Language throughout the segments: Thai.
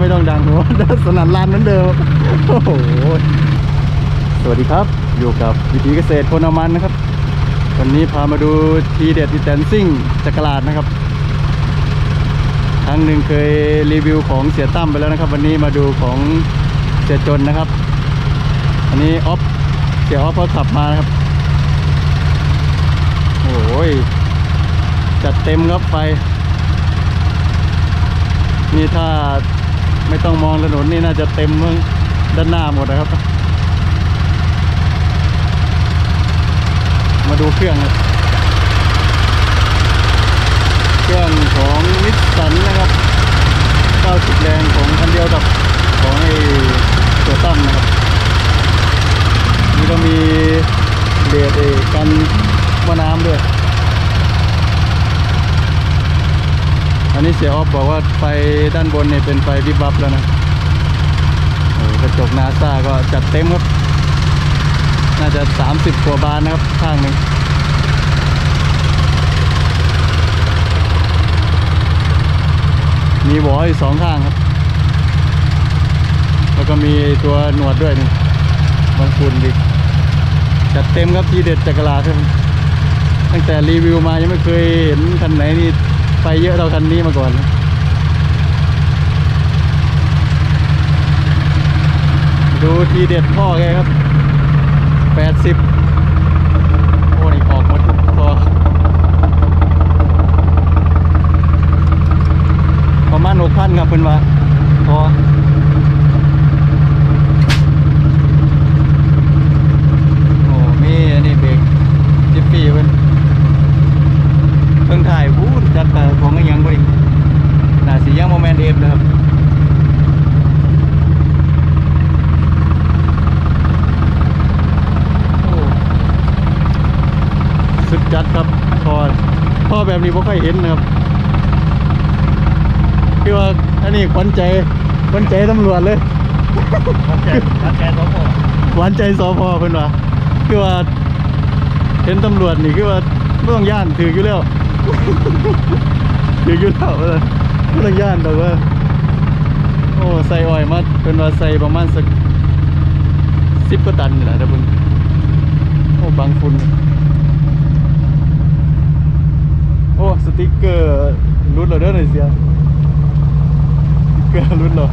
ไม่ต้องดังหัวสนั่นลานเหมือนเดิมโอ้โหสวัสดีครับ อยู่กับวิถีเกษตรคนเอามันนะครับ วันนี้พามาดูทีเด็ดดิแตนซิ่งจักรลาดนะครับครั้งหนึ่งเคยรีวิวของเสียตั้มไปแล้วนะครับ วันนี้มาดูของเสียจนนะครับ อันนี้ออฟเสียออฟเขาขับมานะครับโอ้ยจัดเต็มครับไฟนี่ถ้า ไม่ต้องมองถนนนี่น่าจะเต็มเมืองด้านหน้าหมดนะครับ มาดูเครื่องเครื่องของนิสสันนะครับ 90 แรงของคันเดียวกับของไอ้ตัวตั้มนะครับ นี่ก็มีเดดเอกันมะน้ำด้วย อันนี้เสียออฟบอกว่าไฟด้านบนเนี่ยเป็นไฟวิบวับแล้วนะกระจกนาซาก็จัดเต็มครับ น่าจะ 30กว่าบานนะครับข้างหนึ่งมีวออยู่สองข้างครับ แล้วก็มีตัวหนวดด้วยนี่บางฝุ่นดิจัดเต็มครับทีเด็ดจักรลาครับ ตั้งแต่รีวิวมายังไม่เคยเห็นคันไหนนี่ ไปเยอะเท่าคันนี้มาก่อนดูทีเด็ดพ่อแกครับแปดสิบ ยังโมเมนต์เอฟนะครับโอ้สุดจัดครับพอพอแบบนี้บ่ค่อยเห็นนะครับคือว่าอันนี้ขวัญใจขวัญใจตำรวจเลยมันแกมันแกสองคนขวัญใจสพเพิ่นว่าคือว่าเห็นตำรวจนี่คือว่าไม่ต้องย่านถืออยู่แล้วถืออยู่แล้วเออ ไม่ต้องย่านแต่ว่า โอ้ใส่อ้อยมาเป็นว่าใส่ประมาณสักสิบกว่าตันนี่แหละนะเพิ่นโอ้บางฝุ่นโอ้สติ๊กเกอร์รุดแล้วเด้อหน่อยเสียเกลือรุ่นเหรอ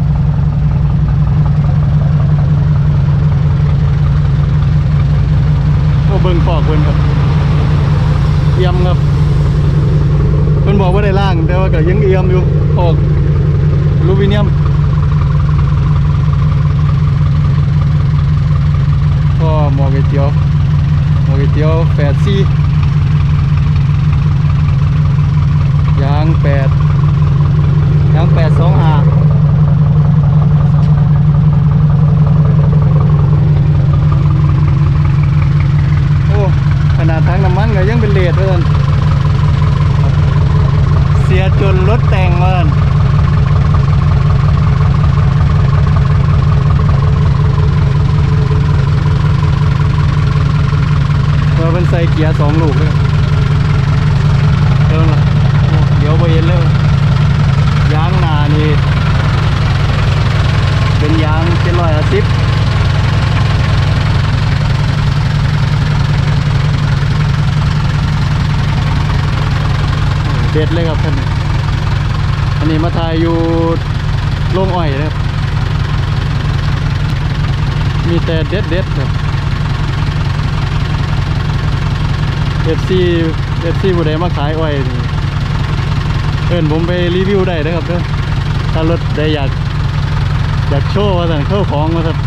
โอ้เบิ่งฟอกเพิ่นครับเอี่ยมครับ เพิ่นบอกว่าได้ล่าง แต่ว่าก็ยังเอี่ยมอยู่ออกอลูมิเนียมก็หมอก๋วยเตี๋ยวหมอก๋วยเตี๋ยวแปดซี่ยางแปดยางแปดสองหาโอ้ ขนาดทั้งน้ำมันก็ยังเป็นเลดเลยเสีย จนรถแต่งเลยเออเป็นใส่เกียร์สองลูกเลยเดี๋ยวนะโอ้เดี๋ยวไปเห็นเลยยางหนานี่ เป็นยางเจ็ดร้อยสิบเด็ดเลยครับท่าน อันนี้มาถ่ายอยู่โรงอ้อยนะครับ มีแต่เด็ดเด็ดครับ FC FC ผู้ใดมาขายอ้อยนี่เพื่อนผมไปรีวิวได้นะครับเด้อถ้ารถได้อยากอยากโชว์ว่าสั่นเข้าของว่าสั่น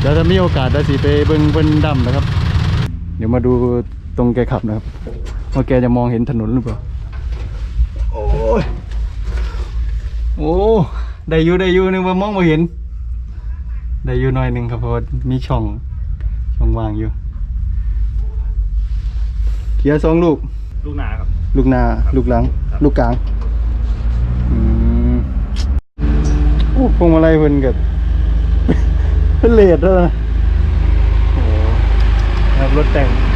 เดี๋ยวถ้ามีโอกาสได้สิไปเบิ่งเบิ่นดำนะครับ ดี๋ยวมาดูตรงแกขับนะครับว่าแกจะมองเห็นถนนหรือเปล่า โอ้ยโอ้ได้อยู่ได้อยู่นึงว่ามองไม่เห็น ได้อยู่หน่อยหนึ่งครับเพราะว่ามีช่องช่องว่างอยู่ เกียร์สองลูก ลูกหนาครับ ลูกหนาลูกหลังครับลูกกลางอืมโอ้พวงมาลัยเพิ่นกับ เป็นเลดแล้วนะ โอ้ครับรถแต่ง